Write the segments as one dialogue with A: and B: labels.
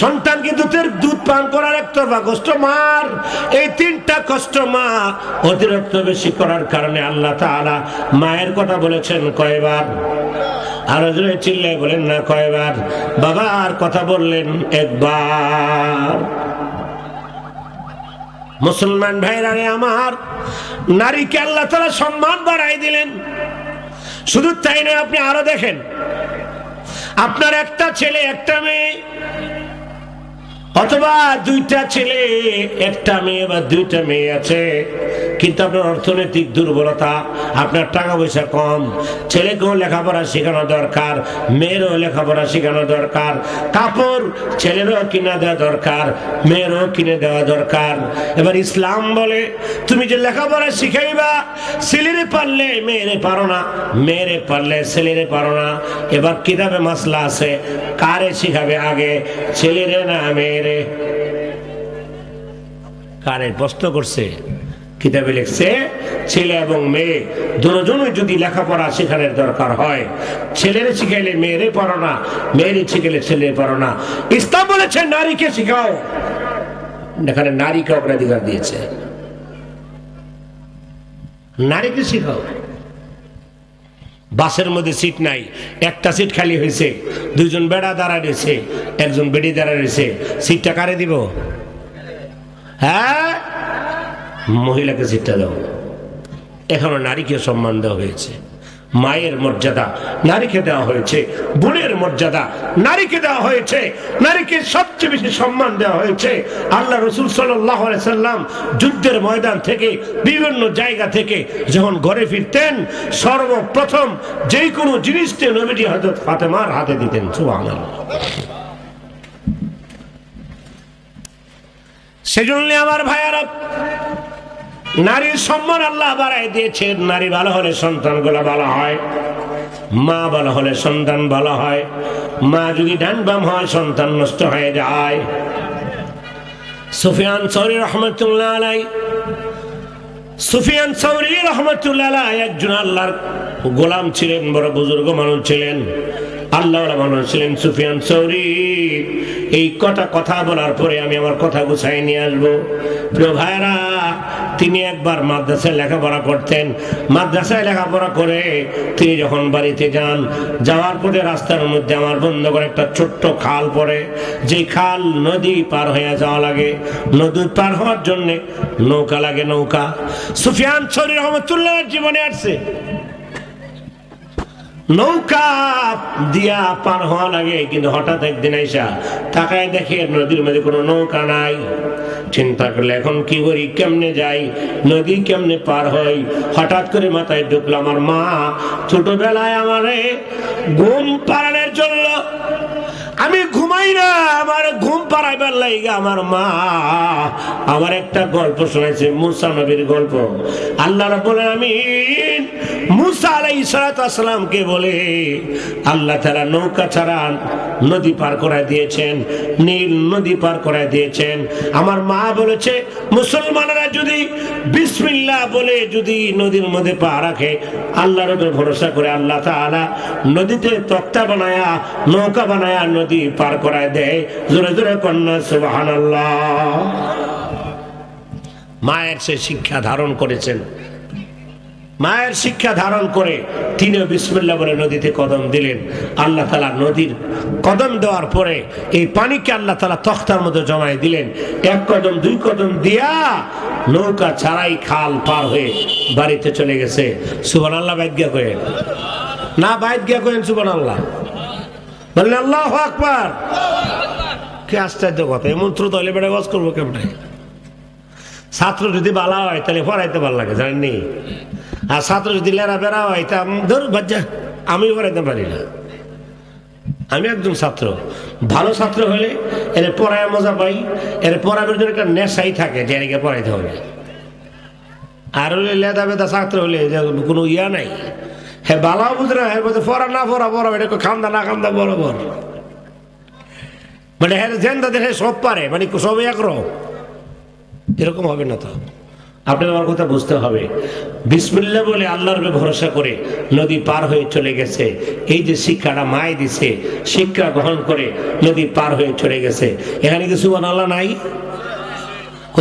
A: সন্তান কিন্তু দুধের দুধ পান করার একতরফা কষ্ট। মার, এই তিনটা কষ্ট মা অতিরিক্ত বেশি করার কারণে আল্লাহ তাআলা মায়ের কথা বলেছেন কয়বার। আর জোরে চিল্লাই বলেন, না, কয়বার? বাবা, আর কথা বললেন একবার। মুসলমান ভাইরা রে আমার, নারীকে আল্লাহ তারা সম্মান বাড়াই দিলেন। শুধু তাই নয়, আপনি আরও দেখেন, আপনার একটা ছেলে, একটা মেয়ে অথবা দুইটা ছেলে একটা মেয়ে বা দুইটা মেয়ে আছে। কিন্তু আপনার অর্থনৈতিক দুর্বলতা, আপনার টাকা পয়সা কম, ছেলেকেও লেখাপড়া শেখানো দরকার, মেয়েরও লেখাপড়া শেখানো দরকার, কাপড় ছেলেরও কিনে দেওয়া দরকার, মেয়েরও কিনে দেওয়া দরকার। এবার ইসলাম বলে, তুমি যে লেখাপড়া শিখাইবা, ছেলেরে পারলে মেয়েরে পারো না, মেয়েরে পারলে ছেলেরে পারো না। এবার কিতাবে মাসলা আছে, কারে শিখাবে আগে, ছেলেরে না মেয়েরে? কারে প্রশ্ন করছে? কিতাবে লিখছে, ছেলে এবং মেয়ে, দুজনই যদি লেখাপড়া শেখানোর দরকার হয়, ছেলেরে শিখাইলে মেয়েরে পারো না, মেয়েরে শিখাইলে ছেলে পারো না। ইসলাম বলেছে, নারীকে শিখাও। এখানে নারীকে অগ্রাধিকার দিয়েছে। নারীকে শিখাও। বাসের মধ্যে সিট নাই, একটা সিট খালি হয়েছে, দুইজন বেড়া দাঁড়া রয়েছে, একজন বেড়ি দাঁড়া রয়েছে, সিটটা কারে দিব? হ্যাঁ? মহিলাকে সিটটা দাও এখনও নারীকে সম্মান দেওয়া হয়েছে। মায়ের মর্যাদা নারীকে দেওয়া হয়েছে। বোনের মর্যাদা নারীকে দেওয়া হয়েছে। নারীকে সবচেয়ে বেশি সম্মান দেওয়া হয়েছে। আল্লাহ রসুল সাল্লাম যুদ্ধের ময়দান থেকে, বিভিন্ন জায়গা থেকে যখন ঘরে ফিরতেন, সর্বপ্রথম যে কোনো জিনিসটি নবীটি হজরত ফাতেমার হাতে দিতেন। সুবহানাল্লাহ। সেজন্য আমার ভাইয়ারা নারীর সম্মান আল্লাহ বাড়াই দিয়েছেন। নারী ভালো হলে সন্তানগুলো ভালো হয়। মা ভালো হলে সন্তান ভালো হয়। মা যদি ডান বাম হয়, সন্তান নষ্ট হয়ে যায়। সুফিয়ান সৌরি রহমতুল্লাহ আলাই। সুফিয়ান সৌরি রহমতুল্লাহ আলাই একজন আল্লাহর গোলাম ছিলেন, বড় বুজুর্গ মানুষ ছিলেন। আল্লাহ মানুষ ছিলেন সুফিয়ান সৌরি। এই কটা কথা বলার পরে আমি আমার কথা গুছাই নিয়ে আসব। প্রিয় ভাইরা তিনি একবার মাদ্রাসায় লেখাপড়া করতেন। মাদ্রাসায় লেখাপড়া করে তিনি যখন বাড়িতে যান, যাওয়ার পরে রাস্তার মধ্যে আমার বন্ধ করে একটা ছোট্ট খাল পড়ে। যে খাল নদী পার হয়ে যাওয়া লাগে। নদী পার হওয়ার জন্যে নৌকা লাগে নৌকা। সুফিয়ান শরীর রহমতুল্লাহ জীবনে আসছে। নৌকা দিয়া পার হওয়া লাগে, কিন্তু হঠাৎ একদিন আইসা তাকায় দেখে নদীর মধ্যে কোনো নৌকা নাই। চিন্তা করলে এখন কি করি, কেমনে যাই, নদী কেমনে পার হই হঠাৎ করে মাথায় ঢুকলো আমার মা, ছোটবেলায় আমারে ঘুম পাড়ানোর জন্য। আমি ঘুমাই না, আমার ঘুম পাড়াইবার লাইগা আমার মা। আমার একটা গল্প শোনাইছে, মুসা নবীর গল্প। আল্লাহ রাব্বুল আলামিন মুসা আলাইহিস সালাতু আসসালামকে বলে, আল্লাহ তাআলা নৌকা ছাড়া নদী পার করে দিয়েছেন, নীল নদী পার করে দিয়েছেন। আমার মা বলেছে, মুসলমানরা যদি বিসমিল্লাহ বলে যদি নদীর মধ্যে পা রাখে, আল্লাহর উপর ভরসা করে আল্লাহ তাআলা নদীতে তক্তা বানায়া, নৌকা বানায়া নদী পার করায় দেয়। জোরে জোরে কন্যা, সুবহানাল্লাহ। মায়ের সে শিক্ষা ধারণ করেছেন। মায়ের শিক্ষা ধারণ করে তিনিও বিসমুল্লাহ বলে নদীতে কদম দিলেন। আল্লাহ তালা নদীর কদম দেওয়ার পরে এই পানিকে আল্লাহ তালা তখতার মধ্যে জমাই দিলেন। এক কদম, দুই কদম দিয়া নৌকা ছাড়াই খাল পার হয়ে বাড়িতে চলে গেছে। সুবান আল্লাহ বাইদ্যা কয়ে না বাইদ্যা কয়েন সুবান আল্লাহ বললেন, আল্লাহ আকবার। কে আশ্চর্য কথা এমন ত্রুত হলে বেড়ে বাস করব কেমনে? ছাত্র যদি বালা হয়, তাহলে পড়াইতে ভালো লাগে, জানেননি? আর ছাত্র যদি লেরা বেড়া হয়, তা ধর, বাচ্চা, আমি পড়াইতে পারি না। আমি একজন ছাত্র। ভালো ছাত্র হলে এর পড়ায় মজা পাই, এর পড়াবের জন্য একটা নেশাই থাকে যে এদিকে পড়াইতে হবে। আর হলে লেদা বেদা ছাত্র হলে কোনো ইয়া নাই। হ্যাঁ বালাও বুঝে না হ্যাঁ বলছে, পড়া না পড়া বড় এটা খান্দা না খান্দা বরাবর মানে হ্যাঁ জেন্দা দেখে সব পারে মানে সব একরকম এরকম হবে না তো। আপনার আমার কথা বুঝতে হবে। বিসমিল্লা বলে আল্লাহর ভরসা করে নদী পার হয়ে চলে গেছে। এই যে শিক্ষাটা মায় দিছে শিক্ষা গ্রহণ করে নদী পার হয়ে চলে গেছে। এখানে কি সুবান আল্লাহ নাই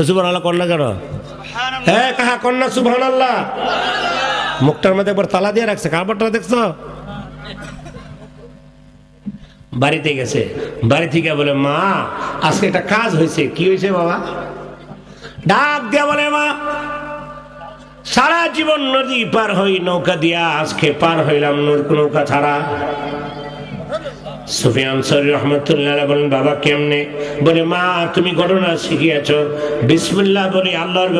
A: সুবান আল্লাহ কন্যা কেন? হ্যাঁ কাহা কন্যা সুবান আল্লাহ মুখটার মধ্যে একবার তালা দিয়ে রাখছে কারবারটা দেখছ? বাড়িতে গেছে। বাড়ি থেকে বলে মা আজকে একটা কাজ হয়েছে। কি হয়েছে বাবা? ডাক দিয়া বলে, মা, সারা জীবন নদী পার হই, নৌকা দিয়া আজকে পার হইলাম নৌকা ছাড়া। বলে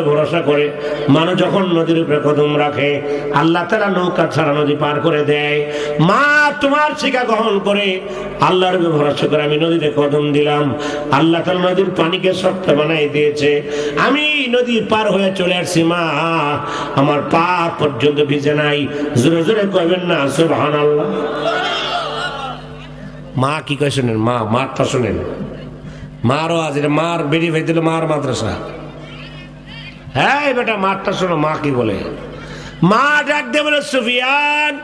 A: ভরসা করে। মানুষ যখন নদীর উপরে কদম রাখে, আল্লাহ তারা নৌকা ছাড়া নদী পার করে দেয়। মা, তোমার গ্রহণ করে। আল্লাহর ভরসা করে আমি নদীতে কদম দিলাম। আল্লাহ তার নদীর পানিকে শক্ত বানাই দিয়েছে। আমি নদী পার হয়ে চলে আসছি, মা। আমার পা পর্যন্ত ভিজে নাই। জোরে জোরে কইবেন না, সুবহানাল্লাহ। মা কি কয় শোনেন? মা মারটা শোনেন। মারও আজ এটা মার বেরিয়ে ফেলে মার মাদ্রাসা। হ্যাঁ বেটা মারটা শোনো, মা কি বলে? মা ডাক দে বলে, সুফিয়ান,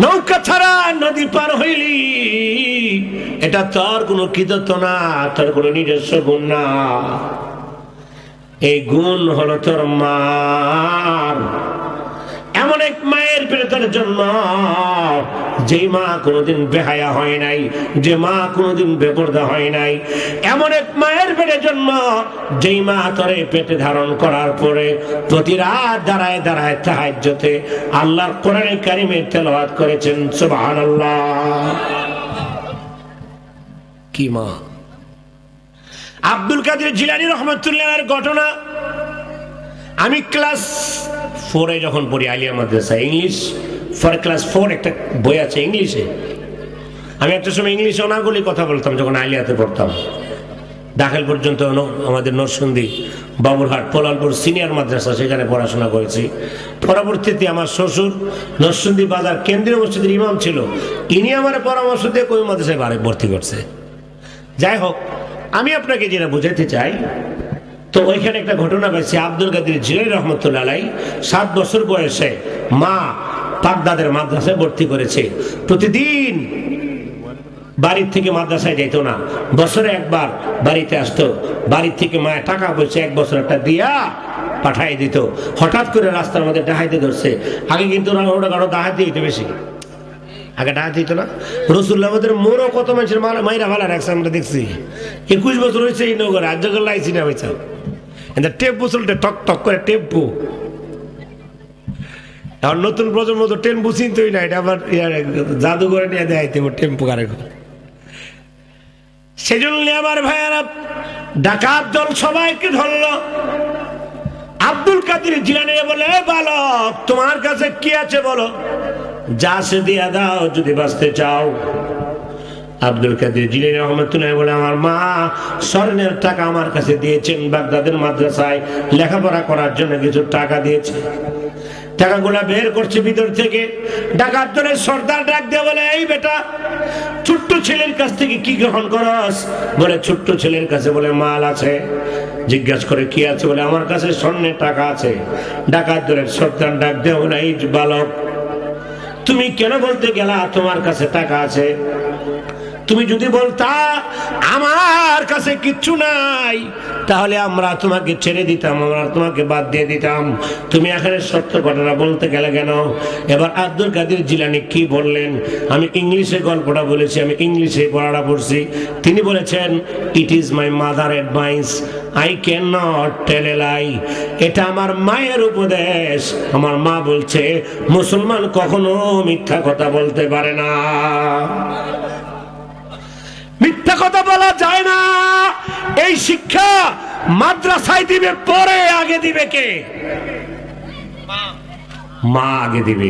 A: নৌকা ছাড়া নদী পার হইলি। এটা তোর কোনো কৃতত্ব না, তোর কোনো নিজস্ব গুণ না। এই গুণ হলো তোর মার। এক মায়ের পেটে তোর জন্ম যে মা কোনোদিন বেহায়া হয় নাই, যে মা কোনোদিন বেপর্দা হয় নাই, এমন এক মায়ের পেটে জন্ম যেই মা তোরে পেটে ধারণ করার পরে প্রতি রাত দাঁড়ায় দাঁড়ায় তাহাজ্জতে আল্লাহর কোরআনে কারিমের তেলাওয়াত করেছেন, সুবহানাল্লাহ। কি মা? আব্দুল কাদের জিলানি রহমতুল্লাহের ঘটনা আমি ক্লাস ফোরে যখন পড়ি Alia Madrasa English for class four একটা বই আছে ইংলিশে আমি একটা সময় ইংলিশে অনাগুলি কথা বলতাম যখন আলিয়াতে পড়তাম। দাখিল পর্যন্ত আমাদের নরসিংদী বাবুরহাট পোলালপুর সিনিয়র মাদ্রাসা, সেখানে পড়াশোনা করেছি। পরবর্তীতে আমার শ্বশুর নরসিংদী বাজার কেন্দ্রীয় মসজিদের ইমাম ছিল। ইনি আমার পরামর্শ দিয়ে কই মাদ্রাসায় ভর্তি করছে। যাই হোক, আমি আপনাকে যেটা বুঝাতে চাই তো ওইখানে একটা ঘটনা পেয়েছে আব্দুল কাদির জিলাই রহমতুল্লাহ সাত বছর বয়সে মা পাকদাদের মাদ্রাসায় ভর্তি করেছে। প্রতিদিন বাড়ির থেকে মাদ্রাসায় যেত না। বছরে একবার বাড়িতে আসতো। বাড়ির থেকে মায়ের টাকা পয়সা এক বছর একটা দিয়া পাঠাই দিত। হঠাৎ করে রাস্তার মধ্যে ডাহাইতে ধরছে। আগে কিন্তু ওরা কারও হইতে বেশি। আগে ডাক দিত না। রসুল্লাহ আমাদের মোরও কত মানুষের মাইরা ভালো রাখছে, আমরা দেখছি। একুশ বছর হয়েছে এই নগরে যখন লাইছি না এটা টেম্পু চলতে টক টক করে টেম্পু এখন নতুন প্রজন্ম তো টেম্পু চিনতই না এটা আবার জাদুঘরে নিয়ে দেখাইতে টেম্পু কারে সেজন্য আমার ভাইয়ারা, ডাকাত দল সবাইকে ধরলো। আব্দুল কাদির জিলানে বলে, "এ বালক, তোমার কাছে কি আছে বলো? যা সে দিয়া দাও, যদি বাঁচতে চাও। আব্দুল কাদের জিলানি রহমতুল্লাহ বলে, আমার মা স্বর্ণের টাকা আমার কাছে দিয়েছেন বাগদাদের মাদ্রাসায়। লেখাপড়া করার জন্য কিছু টাকা দিয়েছে। টাকাগুলা বের করছে ভিতর থেকে। ডাকাত ধরে সর্দার ডাক দিয়ে বলে, এই বেটা, ছোট্ট ছেলের কাছ থেকে কি গ্রহণ করস? বলে, ছোট্ট ছেলের কাছে বলে, মাল আছে। জিজ্ঞাসা করে, কি আছে? বলে, আমার কাছে স্বর্ণের টাকা আছে। ডাকাত ধরে সর্দার ডাক দিয়ে বলে, এই বালক, তুমি কেন বলতে গেলা তোমার কাছে টাকা আছে? তুমি যদি বলতা, আমার কাছে কিচ্ছু নাই, তাহলে আমরা তোমাকে ছেড়ে দিতাম, আমরা তোমাকে বাদ দিয়ে দিতাম। তুমি এখানে সত্য ঘটনা বলতে গেলে কেন? এবার আব্দুল কাদের জিলানি কি বললেন? আমি ইংলিশে গল্পটা বলেছি, আমি ইংলিশে পড়াটা পড়ছি। তিনি বলেছেন it is my mother advice I can not tell lie এটা আমার মায়ের উপদেশ। আমার মা বলছে, মুসলমান কখনো মিথ্যা কথা বলতে পারে না। মিথ্যা কথা বলা যায় না। এই শিক্ষা মাদ্রাসায় দিবে, পরে আগে দিবে কে? মা আগে দিবে।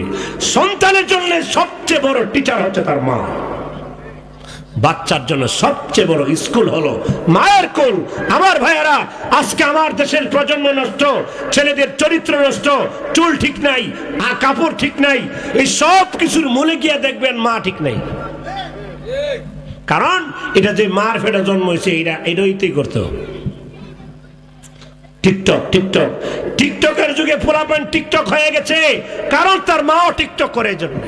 A: সন্তানের জন্য সবচেয়ে বড় টিচার হচ্ছে তার মা। বাচ্চার জন্য সবচেয়ে বড় স্কুল হলো মায়ের কোল আমার ভাইয়ারা, আজকে আমার দেশের প্রজন্ম নষ্ট, ছেলেদের চরিত্র নষ্ট, চুল ঠিক নাই, আর কাপড় ঠিক নাই, এই সব কিছুর মূলে গিয়ে দেখবেন মা ঠিক নাই। কারণ এটা যে মার ফেটা জন্ম হয়েছে এটা এটা ইতেই করতো টিকটক টিকটক। টিকটকের যুগে পোলাপান টিকটক হয়ে গেছে। কারণ তার মাও টিকটক করে জন্য।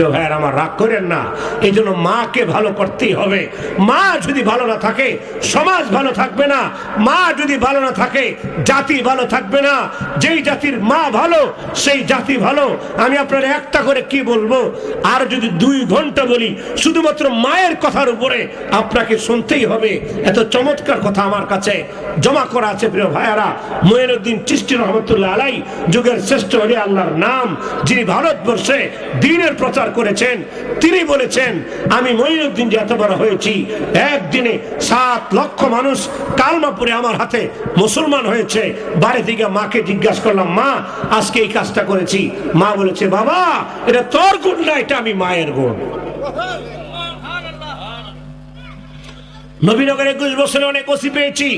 A: প্রিয় ভাইয়ের আমার রাগ করেন না। এই জন্য মাকে ভালো করতেই হবে। মা যদি ভালো না থাকে, সমাজ ভালো থাকবে না। মা যদি ভালো না থাকে, জাতি ভালো থাকবে না। যেই জাতির মা ভালো, সেই জাতি ভালো। আমি আপনার একটা করে কি বলব? আর যদি দুই ঘণ্টা বলি, শুধুমাত্র মায়ের কথার উপরে আপনাকে শুনতেই হবে। এত চমৎকার কথা আমার কাছে। জমা করা আছে, প্রিয় ভাইয়ারা। মহিনুদ্দিন চিস্তি রহমতুল্লাহ আলাই যুগের শ্রেষ্ঠ হলি আল্লাহর নাম, যিনি ভারতবর্ষে দিনের প্রচার করেছেন, তিনি বলেছেন, আমি মহিনুদ্দিন যে এত বড় হয়েছি, একদিনে সাত লক্ষ মানুষ কালমাপুরে আমার হাতে মুসলমান হয়েছে। বাড়ি থেকে মাকে জিজ্ঞাসা করলাম, মা, আজকে এই কাজটা করেছি? মা বলেছে, বাবা, এটা তোর গুণ না, এটা আমি মায়ের গুণ। নবীনগর একুশ বছরে অনেক ওসি পেয়েছি।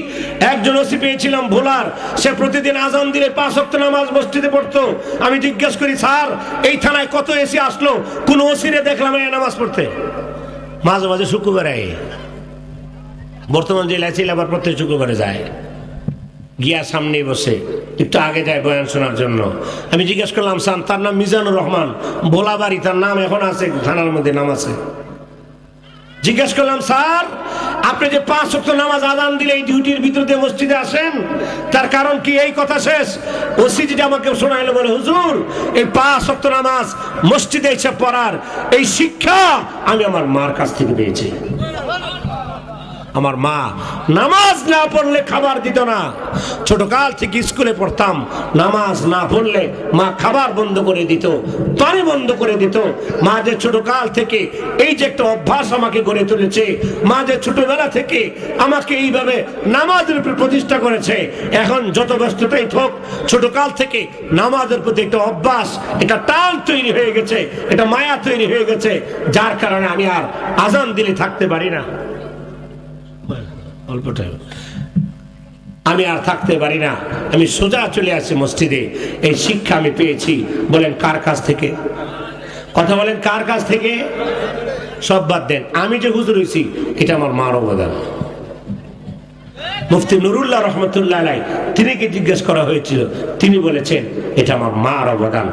A: একজন ওসি পেয়েছিলাম, ভোলার। সে প্রতিদিন আজান দিলে পাঁচ অক্ট নামাজ মসজিদে পড়তো। আমি জিজ্ঞেস করি, স্যার, এই থানায় কত এসি আসলো? কোন ওসিরে দেখলাম এই নামাজ পড়তে। মাঝে মাঝে শুক্রবারে বর্তমান জেলায় ছিল আবার প্রত্যেক শুক্রবারে যায়। গিয়া সামনে বসে। একটু আগে যায় বয়ান শোনার জন্য। আমি জিজ্ঞেস করলাম সান তার নাম মিজানুর রহমান। ভোলা বাড়ি তার নাম এখন আছে, থানার মধ্যে নাম আছে। জিজ্ঞেস করলাম, স্যার, আপনি যে পাঁচ শক্ত নামাজ আদান দিলে এই ডিউটির ভিতর দিয়ে মসজিদে আসেন? তার কারণ কি এই কথা শেষ? ওসি যেটা আমাকে শোনাইলো, বলে, হুজুর, এই পাঁচ শক্ত নামাজ মসজিদে এসে পড়ার এই শিক্ষা আমি আমার মার কাছ থেকে পেয়েছি। আমার মা নামাজ না পড়লে খাবার দিত না। ছোট কাল থেকে স্কুলে পড়তাম, নামাজ না পড়লে মা খাবার বন্ধ করে দিত পানি বন্ধ করে দিত। মা যে ছোট কাল থেকে এই যে একটা অভ্যাস আমাকে গড়ে তুলেছে, মা যে ছোটবেলা থেকে আমাকে এইভাবে নামাজের উপর প্রতিষ্ঠা করেছে, এখন যত ব্যস্ততাই হোক ছোট কাল থেকে নামাজের প্রতি একটা অভ্যাস, একটা টান তৈরি হয়ে গেছে এটা মায়া তৈরি হয়ে গেছে, যার কারণে আমি আর আজান দিলে থাকতে পারি না। অল্প টাইম। আমি আর থাকতে পারি না। আমি সোজা চলে আসি মসজিদে। এই শিক্ষা আমি পেয়েছি। বলেন, কার কাছ থেকে? কথা বলেন, কার কাছ থেকে? সব বাদ দেন। আমি যে হুজুর হয়েছি এটা আমার মার অবদান। মুফতি নুরুল্লাহ রহমতুল্লাহ আলাই তিনিকে জিজ্ঞেস করা হয়েছিল? তিনি বলেছেন, এটা আমার মার অবদান।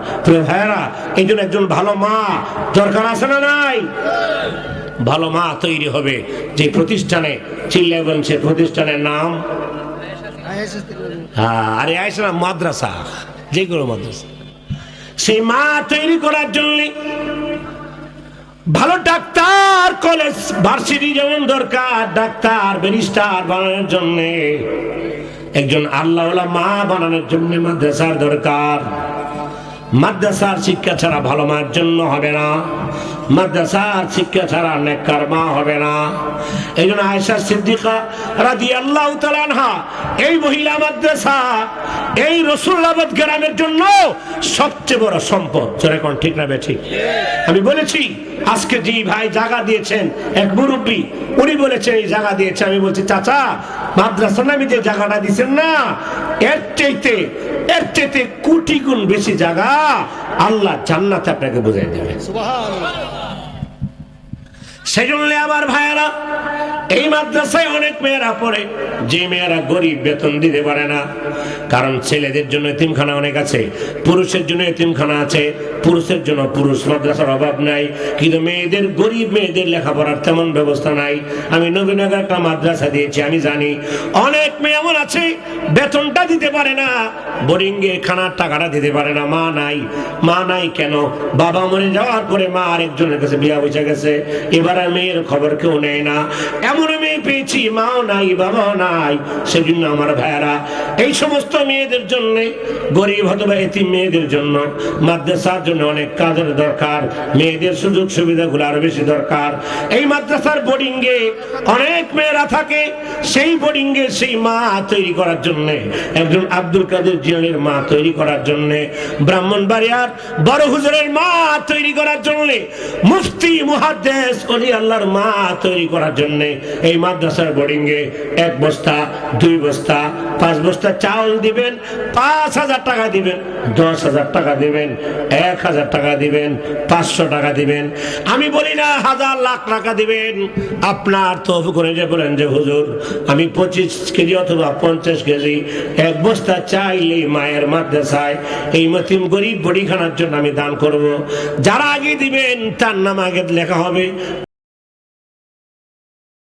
A: ভাইয়েরা, এই জন্য একজন ভালো মা দরকার আছে না নাই? ভালো মা তৈরি হবে। যে প্রতিষ্ঠানে চিল্লে বলছে প্রতিষ্ঠানের নাম। হ্যাঁ, আরে আইসা না মাদ্রাসা। যে কোনো মাদ্রাসা। সেই মা তৈরি করার জন্য ভালো ডাক্তার কলেজ ভার্সিটি যেমন দরকার ডাক্তার ব্যারিস্টার বানানোর জন্য একজন আল্লাহ মা বানানোর জন্য মাদ্রাসার দরকার। মাদ্রাসার শিক্ষা ছাড়া ভালো মার জন্য হবে না। মাদ্রাসার শিক্ষা ছাড়া নেককার মা হবে না। এই জন্য আয়সা সিদ্দিকা রাদি আল্লাহ এই মহিলা মাদ্রাসা, এই রসুল্লাবাদ গ্রামের জন্য সবচেয়ে বড় সম্পদ। যেরকম ঠিক না বেঠিক? আমি বলেছি, আজকে যে ভাই জায়গা দিয়েছেন, এক মুরব্বী, উনি বলেছেন এই জায়গা দিয়েছে। আমি বলছি, চাচা মাদ্রাসা নামে যে জায়গাটা দিচ্ছেন না, এর চাইতে এর চাইতে কোটি গুণ বেশি জায়গা আল্লাহ জান্নাতে আপনাকে বুঝাই দেবে। সেজন্য আমার ভাইয়েরা, এই মাদ্রাসায় অনেক মেয়েরা পড়ে, যে মেয়েরা গরিব বেতন দিতে পারে না। কারণ ছেলেদের জন্য এতিমখানা অনেক আছে, পুরুষের জন্য এতিমখানা আছে, পুরুষের জন্য পুরুষ মাদ্রাসার অভাব নাই। কিন্তু মেয়েদের, গরিব মেয়েদের লেখাপড়ার তেমন ব্যবস্থা নাই। আমি নবীনগর একটা মাদ্রাসা দিয়েছি, আমি জানি। অনেক মেয়ে এমন আছে, বেতনটা দিতে পারে না বোরিং এর খানার টাকাটা দিতে পারে না, মা নাই। মা নাই কেন? বাবা মরে যাওয়ার পরে মা আরেকজনের কাছে বিয়া বসে গেছে। এবার আর মেয়ের খবর কেউ নেয় না। এমন মেয়ে পেয়েছি, মাও নাই, বাবাও নাই, সেজন্য আমার ভাইয়ারা, এই সমস্ত মেয়েদের জন্য, গরিব অথবা এতিম মেয়েদের জন্য, মাদ্রাসার জন্য অনেক কাজের দরকার, মেয়েদের সুযোগ সুবিধাগুলো আরও বেশি দরকার। এই মাদ্রাসার বোর্ডিং এ অনেক মেয়েরা থাকে, সেই বোর্ডিং এ সেই মা তৈরি করার জন্য, একজন আব্দুল কাদের জিয়ানের মা তৈরি করার জন্য, ব্রাহ্মণবাড়িয়ার বড় হুজুরের মা তৈরি করার জন্য, মুফতি, মুহাদ্দেস অলি আল্লাহর মা তৈরি করার জন্য এই মাদ্রাসার বোর্ডিংয়ে এক বস্তা, দুই বস্তা, পাঁচ বস্তা চাউল দিবেন, পাঁচ হাজার টাকা দিবেন, দশ হাজার টাকা দিবেন, এক হাজার টাকা দিবেন, পাঁচশো টাকা দিবেন। আমি বলি না হাজার লাখ টাকা দিবেন। আপনার তো করে যে বলেন যে, হুজুর, আমি পঁচিশ কেজি অথবা পঞ্চাশ কেজি এক বস্তা চাইলে মায়ের মাদ্রাসায় এই মতিম গরিব বড়িখানার জন্য আমি দান করব। যারা আগে দিবেন, তার নাম আগে লেখা হবে।